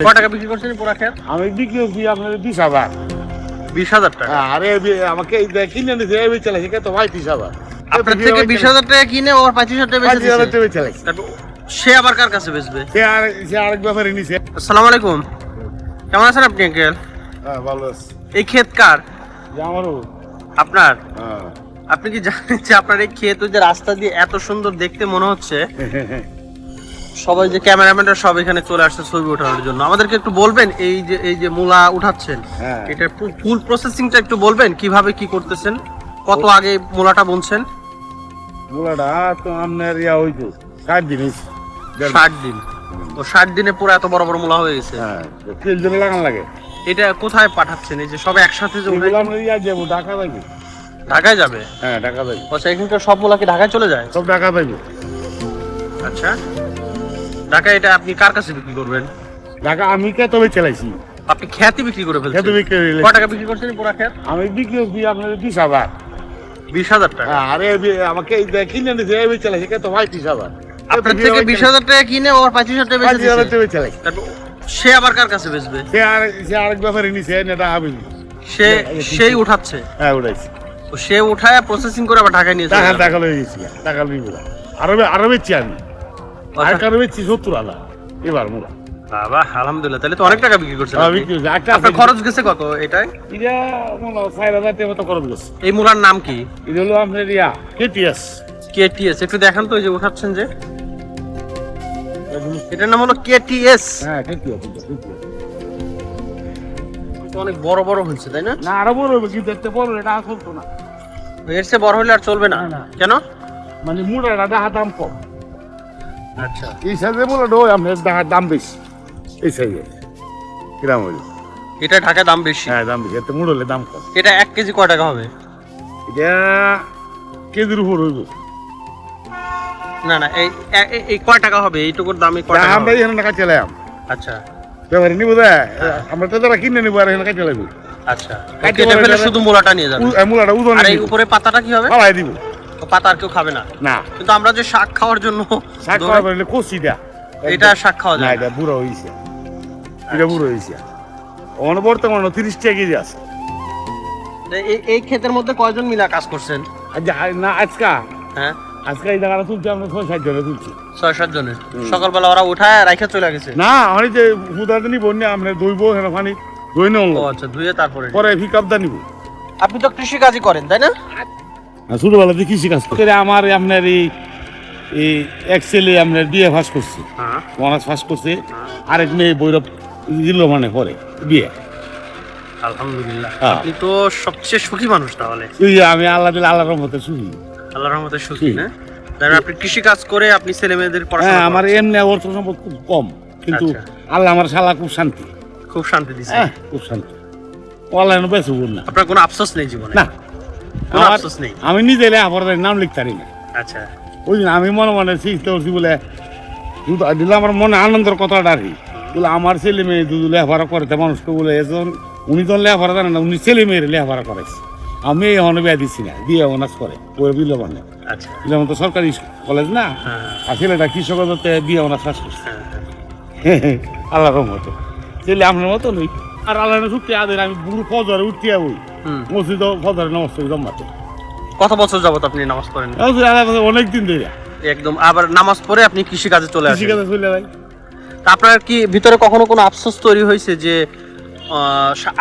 ক টাকা বিক্রি করছেন পুরা খেত? আমি বিক্রি করছি আপনার বিশ হাজার। বিশ হাজার টাকা? আরে আমাকে কিনে নিয়েছে এই বেচে লাগছে তো পঁয়ত্রিশ হাজার। আপনার থেকে বিশ হাজার টাকা কিনে ওর পঁচিশ হাজার টাকা বেচে হাজার টাকা বেচে লাগছে সে আবার কার কাছে বেচবে? সে আর সে আরেক ব্যাপারে নিছে। আসসালামু আলাইকুম। কেমন আছেন আপনি আঙ্কেল? হ্যাঁ ভালো আছে। এই ক্ষেত কার? আমারও। আপনার? হ্যাঁ। আপনি কি জানেন যে আপনার এই ক্ষেত ওই যে রাস্তা দিয়ে এত সুন্দর দেখতে মনে হচ্ছে? সবাই যে ক্যামেরাম্যানরা সব এখানে চলে আসছে ছবি ওঠানোর জন্য। আমাদেরকে একটু বলবেন এই যে এই যে মূলা উঠাচ্ছেন হ্যাঁ। এটার ফুল প্রসেসিংটা একটু বলবেন কীভাবে কি করতেছেন? কত আগে মূলাটা বুনছেন? মুলাটা তো আপনার ইয়া হইতো ষাট জিনিস ষাট দিন। ও ষাট দিনে পুরো এত বড় বড় মূলা হয়ে গেছে। হ্যাঁ তিন দিন লাগান লাগে। এটা কোথায় পাঠাচ্ছেন? এই যে সব একসাথে যে ইয়া যাব ঢাকা যাব ঢাকায় যাবে? হ্যাঁ ঢাকা যাব আচ্ছা এখানকার সব মূলা কি ঢাকায় চলে যায়? সব ঢাকা যাব আচ্ছা। ঢাকায় এটা আপনি কার কাছে বিক্রি করবেন? ঢাকা আমি কে তবে চালাইছি। আপনি খ্যাতি বিক্রি করে ফেলছেন। খেতে বিক্রি করে ক টাকা বিক্রি করছেন পুরা খ্যাত আমি বিক্রি করছি আপনার হাজার। হাজার টাকা। হ্যাঁ, আরে আমাকে কিনে নিয়েছে এই বেচে লাগছে তো পঁয়ত্রিশ হাজার। আপনার থেকে হাজার টাকা কিনে ওর পঁচিশ হাজার টাকা বেচে পঁয়ত্রিশ হাজার টাকা সে আবার কার কাছে বেচবে? সে আর সে আরেক ব্যাপারে নিছে এটা আমি। সে সেই উঠাচ্ছে। হ্যাঁ উঠাইছি। সে উঠায় প্রসেসিং করে আবার ঢাকায় নিয়ে টাকা টাকা লয়ে গেছি টাকা লই গেলাম আরও বে- আরও আমি। আর কারও বেচছি সত্তর হাজার এবার মোরা বাবা আলহামদুলিল্লাহ। তাহলে তো অনেক টাকা বিক্রি করছেন আপনি। একটা আপনার খরচ গেছে কত এটাই এটা মনে হয় চার হাজার টাকা মতো খরচ গেছে। এই মূলার নাম কি? এটা হলো আপনার ইয়া কেটিএস কেটিএস একটু দেখান তো ওই যে উঠাচ্ছেন যে। এটার নাম হলো কেটিএস হ্যাঁ কেটিএস অনেক বড় বড় হয়েছে তাই না? না আরও বড় হবে কিন্তু এতে বড় এটা আসল তো না। এর চেয়ে বড় হলে আর চলবে না। কেন? মানে মুড়া দেখা দাম কম। আচ্ছা। এই সাইজে ডো আপনার দাম বেশি। এই সাইজে। কিরাম হইল? এটা ঢাকায় দাম বেশি। হ্যাঁ দাম বেশি। এতে মুড় হলে দাম কম। এটা এক কেজি কয় টাকা হবে? এটা কেজির উপর হইব। না না এই এই কয় টাকা হবে? এইটুকুর দামে কয় টাকা আমরা? এখানে টাকা চালাম আচ্ছা। ব্যাপারে নিবো দে। আমরা তো যারা কিনে নিবো আর এখানে কাছে লাগবে আচ্ছা। কেটে ফেলে শুধু মূলাটা নিয়ে যাবে। মুলাটা উদন উপরে পাতাটা কি হবে? ফালাই দিব। পাতা আর কেউ খাবে না। না। কিন্তু আমরা যে শাক খাওয়ার জন্য শাক দৌড়াই- খাওয়া পারলে এটা শাক খাওয়া না এটা বুড়ো হয়েছে এটা বুড়ো তিরিশ টাকা কেজি আছে। এই এই ক্ষেতের মধ্যে কয়জন মিলা কাজ করছেন? না আজকা। হ্যাঁ। আজকে এই জায়গাটা তুলছি আমরা ছয় সাত জনে তুলছি। ছয় সাত জনের সকালবেলা ওরা উঠায় রাইখে চলে গেছে? না আমি যে হুদাতে নিব আমরা দইব হেনা পানি দই নেব আচ্ছা ধুয়ে তারপরে পরে পিক আপ দা নিব। আপনি তো কৃষি কাজই করেন তাই না? ছোটবেলাতে কৃষি কাজ করে। আমার আপনার এই এই এক ছেলে আপনার বিয়ে ফাঁস করছে। হ্যাঁ। অনার্স ফাঁস করছে। আরেক মেয়ে বৈরব দিল মানে পরে বিয়ে আলহামদুলিল্লাহ। হ্যাঁ। আপনি তো সবচেয়ে সুখী মানুষ তাহলে। আমি আল্লাহ দিলে আল্লাহর রহমতে শুনি আল্লাহর রহমতে সুখী না? তাহলে আপনি কৃষি কাজ করে আপনি ছেলে মেয়েদের পড়াশোনা হ্যাঁ আমার এমনি অর্থ সম্পদ খুব কম কিন্তু আচ্ছা। আল্লাহ আমার শালা খুব শান্তি। খুব শান্তি দিচ্ছে হ্যাঁ খুব শান্তি। অনলাইন না। আপনার কোনো আফসোস নেই জীবনে? না কোনো আমার- আফসোস নেই আমি নিজে লেখাপড়ার নাম লিখতে পারি না। আচ্ছা। ওই দিন আমি মনে মনে শিখতে পারছি বলে দুধ দিলে আমার মনে আনন্দের কথাটা আর বলে আমার ছেলে মেয়ে দুধ লেখাপড়া করতে মানুষকে বলে এজন উনি তো লেখাপড়া জানেন না উনি ছেলে মেয়ের লেখাপড়া করাইছে আমি এখন বিয়া দিচ্ছি না দিয়ে অনার্স করে ওই বিলে মানে আচ্ছা। তো সরকারি কলেজ না? হ্যাঁ আর ছেলেটা কৃষক হতে বিয়ে অনার্স পাস করছে। হ্যাঁ আল্লাহর রহমতে। ছেলে আপনার মতো নই আর আল্লাহ সত্যি আদের আমি বুড়ো ফজরে উঠতে যাব মসজিদ ফজরে নমস্কার জম্মাতে কত বছর যাবত আপনি নামাজ পড়েন? অনেক দিন ধরে। একদম আবার নামাজ পড়ে আপনি কৃষি কাজে চলে আসেন। কৃষিকাজে চলে যাই। তা আপনার কি ভিতরে কখনো কোনো আফসোস তৈরি হয়েছে যে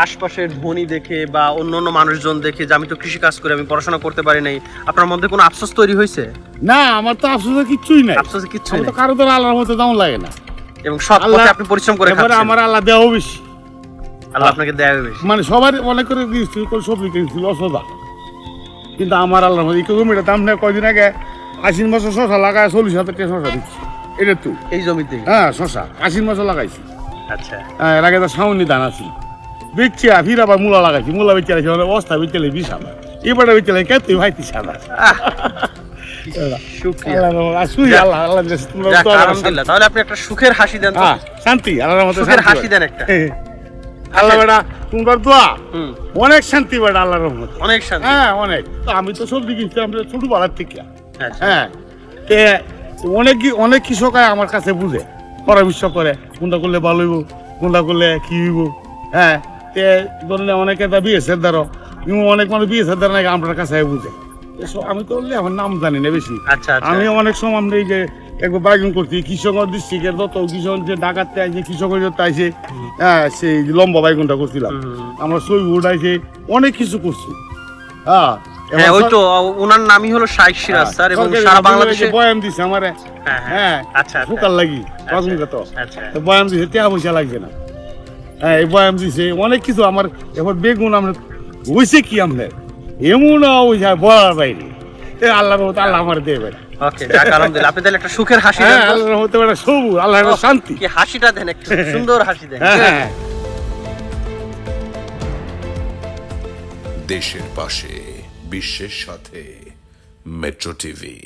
আশপাশের ধনী দেখে বা অন্য অন্য মানুষজন দেখে যে আমি তো কৃষি কাজ করে আমি পড়াশোনা করতে পারি নাই আপনার মধ্যে কোনো আফসোস তৈরি হয়েছে? না আমার তো আফসোসের কিচ্ছুই নাই। আফসোস কিচ্ছু আমি নেই? কারও তো আল্লাহর মতো দাম লাগে না। এবং পথে আপনি পরিশ্রম করে খাচ্ছেন। আমার আল্লাহ দেওয়া বেশি আল্লাহ আপনাকে দেয় বেশি। মানে সবার অনেক করে দিয়েছিল করে সবজি কিনছিল অসদা। কিন্তু আমার আল্লাহ জমিটা দাম নেই কয়দিন আগে আশ্বিন বছর শশা লাগায় চল্লিশ হাজার টাকা শশা দিচ্ছি। এটা তো। এই জমিতে? হ্যাঁ শশা। আশিন বছর লাগাইছি। আচ্ছা। হ্যাঁ এর আগে তো সাউনি ধান আছিল বেচছি আর ফির আবার মূলা লাগাইছি। মূলা বেচে রাখছি মানে অবস্থা বেচে বিশ হাজার এবারে বেচে লাগে কেতই ভাইতিস হাজার শুক্রিয়া আল্লাহ আর শুই যাক। আল্লাহ আল্লাহ দিয়েছে, তোমরা যাক, তো আমার আলহামদুলিল্লাহ। তাহলে আপনি একটা সুখের হাসি দেন হ্যাঁ, শান্তি আল্লাহ সুখের হাসি দেন একটা। আল্লাহ বেটা তোমার দোয়া। অনেক শান্তি বেটা আল্লাহর রহমত। অনেক শান্তি। হ্যাঁ অনেক। তো আমি তো সবজি কিনছি আমরা ছোটবেলার থেকে। আচ্ছা। হ্যাঁ তে অনেক অনেক কৃষক আমার কাছে বুঝে পরামর্শ করে। কোনটা করলে ভালো হইব কোনটা করলে কি হইব? হ্যাঁ তে ধরলে অনেকে তা বিএসের দ্বারা। অনেক মানুষ বিএসের দ্বারা নাকি আপনার কাছে বুঝে। আমি তো আমার নাম জানি না বেশি। আচ্ছা আচ্ছা। আমি অনেক সময় আমরা এই যে একবার বাইকিং করছি কৃষক ডিস্ট্রিক্টের যত কৃষক যে ডাকাতে আইছে কৃষকের যত আইছে হ্যাঁ সেই লম্বা বাইকনটা করছিলাম। আমরা সই উঠাইছে অনেক কিছু করছি। হ্যাঁ হ্যাঁ ওই তো ওনার নামই হলো শাইখ সিরাজ স্যার এবং সারা বাংলাদেশে বয়ান দিছে আমারে। হ্যাঁ হ্যাঁ। হ্যাঁ আচ্ছা আচ্ছা। ফুকার লাগি প্রাথমিকত আচ্ছা। তো বয়ান দিছে পয়সা লাগবে না। হ্যাঁ এই বয়ান দিছে অনেক কিছু আমার এবার বেগুন আমরা হয়েছে কি আমাদের এমন ওই বলার বাইরে। মতো আল্লাহ আমার দেবে। ওকে যাক আলহামদুলিল্লাহ। আপনি তাহলে একটা সুখের হাসি দেন হ্যাঁ আল্লাহর মতো একটা সবুজ আল্লাহর শান্তি। কি হাসিটা দেন একটু সুন্দর হাসি দেন। হ্যাঁ। দেশের পাশে বিশ্বের সাথে মেট্রো টিভি।